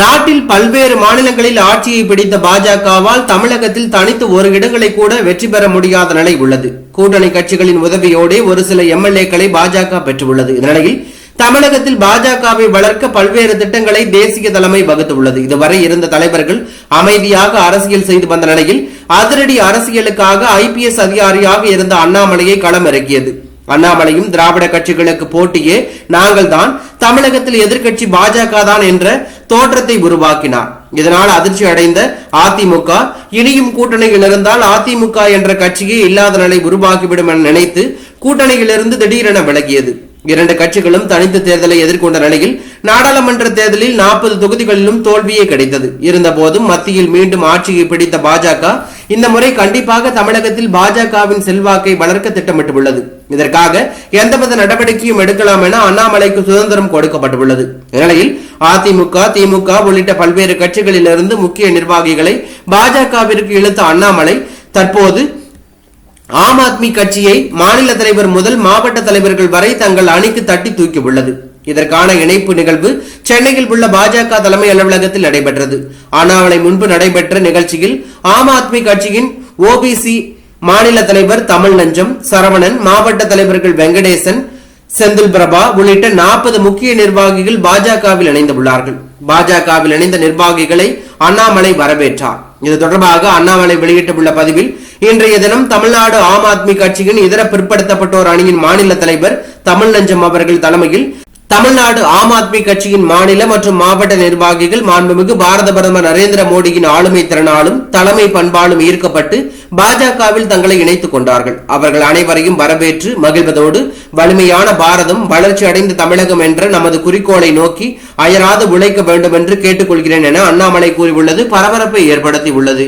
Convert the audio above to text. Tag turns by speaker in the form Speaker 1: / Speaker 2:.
Speaker 1: நாட்டில் பல்வேறு மாநிலங்களில் ஆட்சியை பிடித்த பாஜகவால் தமிழகத்தில் தனித்து ஒரு இடங்களை கூட வெற்றி பெற முடியாத நிலை உள்ளது. கூட்டணி கட்சிகளின் உதவியோடே ஒரு சில எம்எல்ஏக்களை பாஜக பெற்றுள்ளது. இந்நிலையில் தமிழகத்தில் பாஜகவை வளர்க்க பல்வேறு திட்டங்களை தேசிய தலைமை வகுத்துள்ளது இதுவரை இருந்த தலைவர்கள் அமைதியாக அரசியல் செய்து வந்த நிலையில் அதிரடி அரசியலுக்காக ஐபிஎஸ் அதிகாரியாக இருந்த அண்ணாமலையை களமிறக்கியது. அண்ணாமலையும் திராவிட கட்சிகளுக்கு போட்டியே நாங்கள் தான் தமிழகத்தில் எதிர்கட்சி பாஜக தான் என்ற தோற்றத்தை உருவாக்கினார். இதனால் அதிர்ச்சி அடைந்த அதிமுக இனியும் கூட்டணியில் இருந்தால் அதிமுக என்ற கட்சியே இல்லாத நிலை உருவாக்கிவிடும் என நினைத்து கூட்டணியிலிருந்து திடீரென விலகியது. இரண்டு கட்சிகளும் தனித்து தேர்தலை எதிர்கொண்ட நிலையில் நாடாளுமன்ற தேர்தலில் நாற்பது தொகுதிகளிலும் தோல்வியே கிடைத்தது. இருந்தபோதும் மத்தியில் மீண்டும் ஆட்சியை பிடித்த பாஜக இந்த முறை கண்டிப்பாக தமிழகத்தில் பாஜகவின் செல்வாக்கை வளர்க்க திட்டமிட்டுள்ளது. இதற்காக எந்தவித நடவடிக்கையும் எடுக்கலாம் என அண்ணாமலைக்கு சுதந்திரம் கொடுக்கப்பட்டுள்ளது. இந்நிலையில் அதிமுக திமுக உள்ளிட்ட பல்வேறு கட்சிகளிலிருந்து முக்கிய நிர்வாகிகளை பாஜகவிற்கு இழுத்த அண்ணாமலை தற்போது ஆம் ஆத்மி கட்சியை மாநில தலைவர் முதல் மாவட்ட தலைவர்கள் வரை தங்கள் அணிக்கு தட்டி தூக்கியுள்ளது. இதற்கான இணைப்பு நிகழ்வு சென்னையில் உள்ள பாஜக தலைமை அலுவலகத்தில் நடைபெற்றது. அண்ணாமலை முன்பு நடைபெற்ற நிகழ்ச்சியில் ஆம் ஆத்மி கட்சியின் ஓபிசி மாநில தலைவர் தமிழ் நஞ்சம் சரவணன் மாவட்ட தலைவர்கள் வெங்கடேசன் செந்தில் பிரபா உள்ளிட்ட நாற்பது முக்கிய நிர்வாகிகள் பாஜகவில் இணைந்துள்ளார்கள் பாஜகவில் இணைந்த நிர்வாகிகளை அண்ணாமலை வரவேற்றார். இது தொடர்பாக அண்ணாமலை வெளியிட்டுள்ள பதிவில் இன்றைய தினம் தமிழ்நாடு ஆம் ஆத்மி கட்சியின் இதர பிற்படுத்தப்பட்டோர் அணியின் மாநில தலைவர் தமிழ் நஞ்சம் அவர்கள் தலைமையில் தமிழ்நாடு ஆம் ஆத்மி கட்சியின் மாநில மற்றும் மாவட்ட நிர்வாகிகள் மாண்புமிகு பாரத பிரதமர் நரேந்திர மோடியின் ஆளுமை திறனாலும் தலைமை பண்பாலும் ஈர்க்கப்பட்டு பாஜகவில் தங்களை இணைத்துக் கொண்டார்கள். அவர்கள் அனைவரையும் வரவேற்று மகிழ்வதோடு வலிமையான பாரதம் வளர்ச்சி அடைந்த தமிழகம் என்ற நமது குறிக்கோளை நோக்கி அயராது உழைக்க வேண்டும் என்று கேட்டுக்கொள்கிறேன் என அண்ணாமலை கூறியுள்ளது. பரபரப்பை ஏற்படுத்தியுள்ளது.